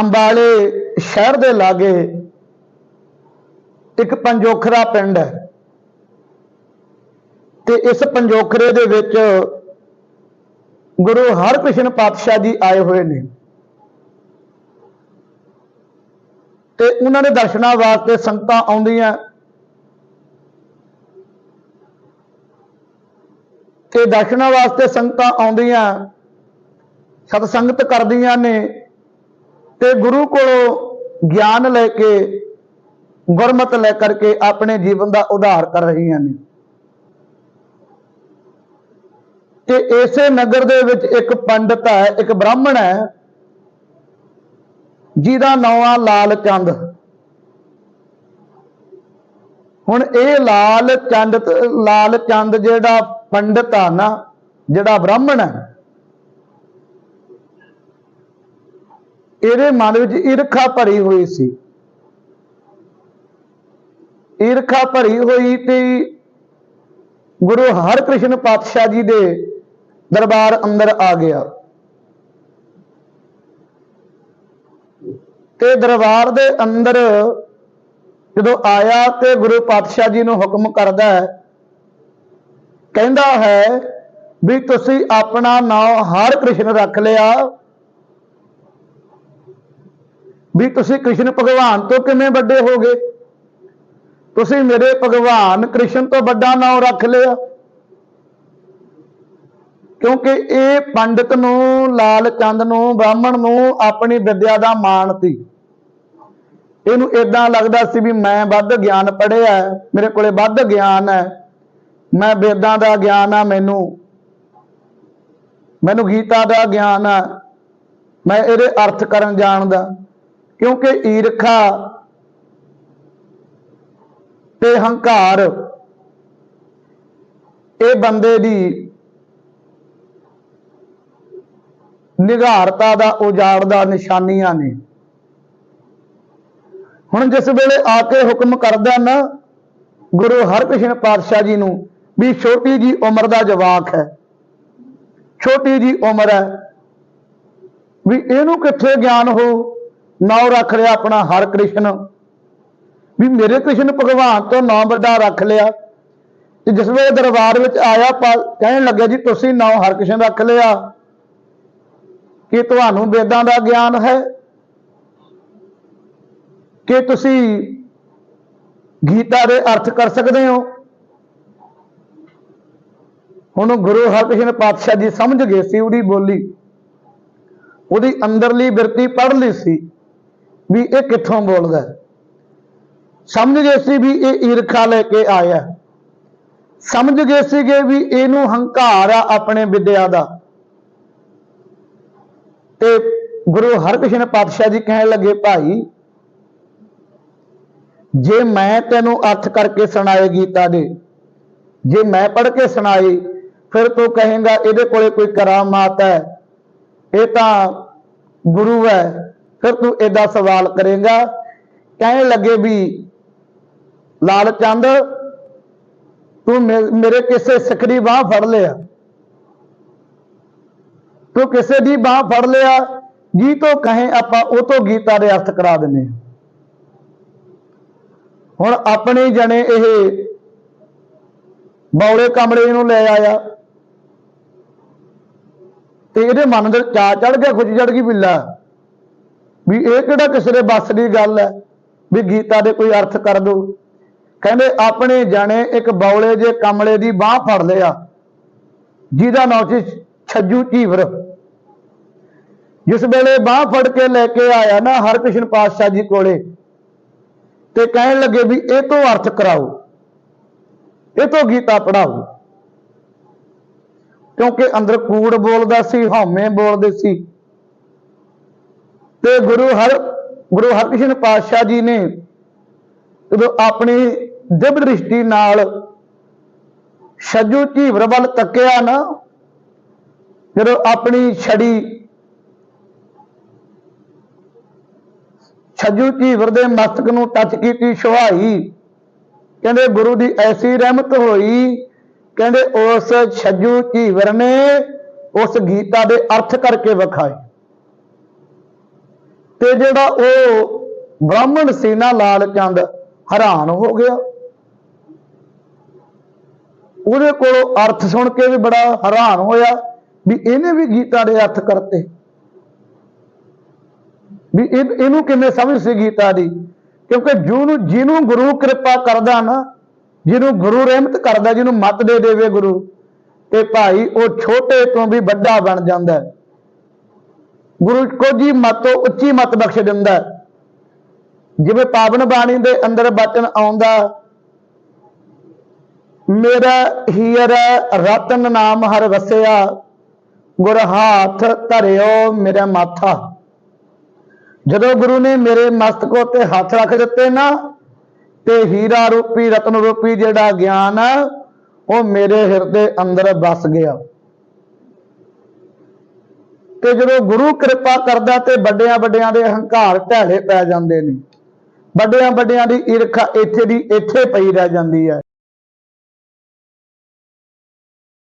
ਅੰਬਾਲੇ ਸ਼ਹਿਰ ਦੇ ਲਾਗੇ ਇੱਕ ਪੰਜੋਖਰਾ ਪਿੰਡ ਹੈ। ਤੇ ਇਸ ਪੰਜੋਖਰੇ ਦੇ ਵਿੱਚ ਗੁਰੂ ਹਰਕ੍ਰਿਸ਼ਨ ਪਾਤਸ਼ਾਹ ਜੀ ਆਏ ਹੋਏ ਨੇ। ਤੇ ਉਹਨਾਂ ਦੇ ਦਰਸ਼ਨਾਂ ਵਾਸਤੇ ਸੰਗਤਾਂ ਆਉਂਦੀਆਂ। ਤੇ ਦਰਸ਼ਨਾਂ ਵਾਸਤੇ ਸੰਗਤਾਂ ਆਉਂਦੀਆਂ ਸਤ ਸੰਗਤ ਕਰਦੀਆਂ ਨੇ। ਤੇ ਗੁਰੂ ਕੋਲੋਂ ਗਿਆਨ ਲੈ ਕੇ, ਗੁਰਮਤ ਲੈ ਕਰਕੇ ਆਪਣੇ ਜੀਵਨ ਦਾ ਉਧਾਰ ਕਰ ਰਹੀਆਂ ਨੇ। ਤੇ ਇਸੇ ਨਗਰ ਦੇ ਵਿੱਚ ਇੱਕ ਪੰਡਤ ਹੈ, ਇੱਕ ਬ੍ਰਾਹਮਣ ਹੈ, ਜਿਹਦਾ ਨਾਮ ਆ ਲਾਲ ਚੰਦ। ਹੁਣ ਇਹ ਲਾਲ ਚੰਦ ਲਾਲ ਚੰਦ ਜਿਹੜਾ ਪੰਡਤ ਆ ਨਾ, ਜਿਹੜਾ ਬ੍ਰਾਹਮਣ ਹੈ ਇਹਦੇ ਮਨ ਵਿੱਚ ਈਰਖਾ ਭਰੀ ਹੋਈ ਸੀ। ਈਰਖਾ ਭਰੀ ਹੋਈ ਤੇ ਗੁਰੂ ਹਰਕ੍ਰਿਸ਼ਨ ਪਾਤਸ਼ਾਹ ਜੀ ਦੇ ਦਰਬਾਰ ਅੰਦਰ ਆ ਗਿਆ। ਤੇ ਦਰਬਾਰ ਦੇ ਅੰਦਰ ਜਦੋਂ ਆਇਆ ਤੇ ਗੁਰੂ ਪਾਤਸ਼ਾਹ ਜੀ ਨੂੰ ਹੁਕਮ ਕਰਦਾ ਹੈ, ਕਹਿੰਦਾ ਹੈ ਵੀ ਤੁਸੀਂ ਆਪਣਾ ਨਾਮ ਹਰ ਕ੍ਰਿਸ਼ਨ ਰੱਖ ਲਿਆ। ਵੀ ਤੁਸੀਂ ਕ੍ਰਿਸ਼ਨ ਭਗਵਾਨ ਤੋਂ ਕਿਵੇਂ ਵੱਡੇ ਹੋ ਗਏ? ਤੁਸੀਂ ਮੇਰੇ ਭਗਵਾਨ ਕ੍ਰਿਸ਼ਨ ਤੋਂ ਵੱਡਾ ਨਾਮ ਰੱਖ ਲਿਆ। ਕਿਉਂਕਿ ਇਹ ਪੰਡਿਤ ਨੂੰ, ਲਾਲ ਚੰਦ ਨੂੰ, ਬ੍ਰਾਹਮਣ ਨੂੰ ਆਪਣੀ ਵਿਦਿਆ ਦਾ ਮਾਣ ਸੀ। ਇਹਨੂੰ ਇਦਾਂ ਲੱਗਦਾ ਸੀ ਵੀ ਮੈਂ ਵੱਧ ਗਿਆਨ ਪੜ੍ਹਿਆ ਮੇਰੇ ਕੋਲੇ ਵੱਧ ਗਿਆਨ ਹੈ। ਮੈਂ ਵੇਦਾਂ ਦਾ ਗਿਆਨ ਆ ਮੈਨੂੰ। ਮੈਨੂੰ ਗੀਤਾ ਦਾ ਗਿਆਨ ਆ ਮੈਂ ਇਹਦੇ ਅਰਥ ਕਰਨ ਜਾਣਦਾ। ਕਿਉਂਕਿ ਈਰਖਾ ਤੇ ਹੰਕਾਰ, ਇਹ ਬੰਦੇ ਦੀ ਨਿਗਾਰਤਾ ਦਾ ਉਜਾੜ ਦਾ ਨਿਸ਼ਾਨੀਆਂ ਨੇ। ਹੁਣ ਜਿਸ ਵੇਲੇ ਆ ਕੇ ਹੁਕਮ ਕਰਦਾ ਨਾ ਗੁਰੂ ਹਰਕ੍ਰਿਸ਼ਨ ਪਾਤਸ਼ਾਹ ਜੀ ਨੂੰ ਵੀ ਛੋਟੀ ਜੀ ਉਮਰ ਦਾ ਜਵਾਕ ਹੈ, ਛੋਟੀ ਜੀ ਉਮਰ ਹੈ, ਵੀ ਇਹਨੂੰ ਕਿੱਥੇ ਗਿਆਨ ਹੋ? ਨਾਮ ਰੱਖ ਲਿਆ ਆਪਣਾ ਹਰ ਕ੍ਰਿਸ਼ਨ। ਵੀ ਮੇਰੇ ਕ੍ਰਿਸ਼ਨ ਭਗਵਾਨ ਤੋਂ ਨਾਮ ਵੱਡਾ ਰੱਖ ਲਿਆ। ਤੇ ਜਿਸ ਵੇਲੇ ਦਰਬਾਰ ਵਿੱਚ ਆਇਆ ਕਹਿਣ ਲੱਗਾ ਜੀ, ਤੁਸੀਂ ਨਾਮ ਹਰ ਕ੍ਰਿਸ਼ਨ ਰੱਖ ਲਿਆ। ਕਿ ਤੁਹਾਨੂੰ ਵੇਦਾਂ ਦਾ ਗਿਆਨ ਹੈ? ਕਿ ਤੁਸੀਂ ਗੀਤਾ ਦੇ ਅਰਥ ਕਰ ਸਕਦੇ ਹੋ? ਹੁਣ ਗੁਰੂ ਹਰਕ੍ਰਿਸ਼ਨ ਪਾਤਸ਼ਾਹ ਜੀ ਸਮਝ ਗਏ ਸੀ, ਉਹਦੀ ਬੋਲੀ। ਉਹਦੀ ਅੰਦਰਲੀ ਬਿਰਤੀ ਪੜ੍ਹ ਲਈ ਸੀ। ਵੀ ਇਹ ਕਿੱਥੋਂ ਬੋਲਦਾ ਸਮਝ ਗਏ ਸੀ ਵੀ ਇਹ ਈਰਖਾ ਲੈ ਕੇ ਆਇਆ ਸਮਝ ਗਏ ਸੀਗੇ ਵੀ ਇਹਨੂੰ ਹੰਕਾਰ ਆ ਆਪਣੇ ਵਿਦਿਆ ਦਾ। ਤੇ ਗੁਰੂ ਹਰਕ੍ਰਿਸ਼ਨ ਪਾਤਸ਼ਾਹ ਜੀ ਕਹਿਣ ਲੱਗੇ, ਭਾਈ, ਜੇ ਮੈਂ ਤੈਨੂੰ ਅਰਥ ਕਰਕੇ ਸੁਣਾਏ ਗੀਤਾ ਦੇ, ਜੇ ਮੈਂ ਪੜ੍ਹ ਕੇ ਸੁਣਾਈ ਫਿਰ ਤੂੰ ਕਹੇਗਾ, ਇਹਦੇ ਕੋਲੇ ਕੋਈ ਕਰਾਮਾਤ ਹੈ। ਇਹ ਤਾਂ ਗੁਰੂ ਹੈ। ਫਿਰ ਤੂੰ ਏਦਾਂ ਸਵਾਲ ਕਰੇਗਾ, ਕਹਿਣ ਲੱਗੇ ਵੀ, ਲਾਲ ਚੰਦ, ਤੂੰ ਮੇ- ਮੇਰੇ ਕਿਸੇ ਸਿੱਖ ਦੀ ਬਾਹ ਫੜ ਲਿਆ। ਤੂੰ ਕਿਸੇ ਦੀ ਬਾਹ ਫੜ ਲਿਆ ਜੀ ਤੋਂ ਕਹੇ ਆਪਾਂ ਉਹ ਤੋਂ ਗੀਤਾ ਦੇ ਅਰਥ ਕਰਾ ਦਿੰਨੇ ਹਾਂ। ਹੁਣ ਆਪਣੇ ਜਣੇ ਇਹ ਬੌਲੇ ਕਮਰੇ ਨੂੰ ਲੈ ਆਇਆ। ਤੇ ਇਹਦੇ ਮਨ ਦੇ ਚਾ ਚੜ ਗਿਆ ਖੁਸ਼ ਚੜ ਗਈ ਬਿੱਲਾ। ਵੀ ਇਹ ਕਿਹੜਾ ਕਿਸੇ ਦੇ ਬੱਸ ਦੀ ਗੱਲ ਹੈ? ਵੀ ਗੀਤਾ ਦੇ ਕੋਈ ਅਰਥ ਕਰ ਦੋ। ਕਹਿੰਦੇ, ਆਪਣੇ ਜਾਣੇ ਇੱਕ ਬੌਲੇ ਜੇ ਕਮਲੇ ਦੀ ਬਾਹ ਫੜ ਲਿਆ। ਜਿਹਦਾ ਨਾਂ ਸੀ ਛੱਜੂ ਝੀਵਰ। ਜਿਸ ਵੇਲੇ ਬਾਹ ਫੜ ਕੇ ਲੈ ਕੇ ਆਇਆ ਨਾ ਹਰਕ੍ਰਿਸ਼ਨ ਪਾਤਸ਼ਾਹ ਜੀ ਕੋਲੇ ਤੇ ਕਹਿਣ ਲੱਗੇ ਵੀ ਇਹ ਤੋਂ ਅਰਥ ਕਰਾਓ। ਇਹ ਤੋਂ ਗੀਤਾ ਪੜਾਓ ਕਿਉਂਕਿ ਅੰਦਰ ਕੂੜ ਬੋਲਦਾ ਸੀ, ਹਉਮੈ ਬੋਲਦੇ ਸੀ। ਤੇ ਗੁਰੂ ਹਰ, ਗੁਰੂ ਹਰਕ੍ਰਿਸ਼ਨ ਪਾਤਸ਼ਾਹ ਜੀ ਨੇ ਜਦੋਂ ਆਪਣੀ ਦਿਵ ਦ੍ਰਿਸ਼ਟੀ ਨਾਲ ਛੱਜੂ ਝੀਵਰ ਵੱਲ ਤੱਕਿਆ ਨਾ, ਜਦੋਂ ਆਪਣੀ ਛੜੀ ਛੱਜੂ ਝੀਵਰ ਦੇ ਮਸਤਕ ਨੂੰ ਟੱਚ ਕੀਤੀ, ਸੁਹਾਈ, ਕਹਿੰਦੇ ਗੁਰੂ ਦੀ ਐਸੀ ਰਹਿਮਤ ਹੋਈ, ਕਹਿੰਦੇ ਉਸ ਛੱਜੂ ਝੀਵਰ ਨੇ ਉਸ ਗੀਤਾ ਦੇ ਅਰਥ ਕਰਕੇ ਵਿਖਾਏ। ਤੇ ਜਿਹੜਾ ਉਹ ਬ੍ਰਾਹਮਣ ਸੀ ਨਾ ਲਾਲ ਚੰਦ ਹੈਰਾਨ ਹੋ ਗਿਆ ਉਹਦੇ ਕੋਲੋਂ ਅਰਥ ਸੁਣ ਕੇ ਵੀ ਬੜਾ ਹੈਰਾਨ ਹੋਇਆ ਵੀ ਇਹਨੇ ਵੀ ਗੀਤਾ ਦੇ ਅਰਥ ਕਰਤੇ ਵੀ ਇਹਨੂੰ ਕਿਵੇਂ ਸਮਝ ਸੀ ਗੀਤਾ ਦੀ, ਕਿਉਂਕਿ ਜਿਹਨੂੰ ਜਿਹਨੂੰ ਗੁਰੂ ਕਿਰਪਾ ਕਰਦਾ ਨਾ, ਜਿਹਨੂੰ ਗੁਰੂ ਰਹਿਮਤ ਕਰਦਾ, ਜਿਹਨੂੰ ਮਤ ਦੇ ਦੇਵੇ ਗੁਰੂ, ਤੇ ਭਾਈ ਉਹ ਛੋਟੇ ਤੋਂ ਵੀ ਵੱਡਾ ਬਣ ਜਾਂਦਾ ਹੈ। ਗੁਰੂ ਜੀ ਮੱਤ ਤੋਂ ਉੱਚੀ ਮੱਤ ਬਖਸ਼ ਦਿੰਦਾ ਹੈ। ਜਿਵੇਂ ਪਾਵਨ ਬਾਣੀ ਦੇ ਅੰਦਰ ਬਚਨ ਆਉਂਦਾ ਮੇਰਾ ਹੀਰ ਰਤਨ ਨਾਮ ਹਰ ਵਸਿਆ ਗੁਰ ਹਾਥ ਧਰਿਓ ਮੇਰਾ ਮਾਥਾ ਜਦੋਂ ਗੁਰੂ ਨੇ ਮੇਰੇ ਮਸਤਕ ਉੱਤੇ ਹੱਥ ਰੱਖ ਦਿੱਤੇ ਨਾ, ਤੇ ਹੀਰਾ ਰੂਪੀ, ਰਤਨ ਰੂਪੀ ਜਿਹੜਾ ਗਿਆਨ ਆ ਉਹ ਮੇਰੇ ਹਿਰਦੇ ਅੰਦਰ ਵਸ ਗਿਆ ਤੇ ਜਦੋਂ ਗੁਰੂ ਕਿਰਪਾ ਕਰਦਾ ਤੇ ਵੱਡਿਆਂ ਵੱਡਿਆਂ ਦੇ ਹੰਕਾਰ ਢਾਲੇ ਪੈ ਜਾਂਦੇ ਨੇ। ਵੱਡਿਆਂ ਵੱਡਿਆਂ ਦੀ ਈਰਖਾ ਇੱਥੇ ਦੀ ਇੱਥੇ ਪਈ ਰਹਿ ਜਾਂਦੀ ਹੈ।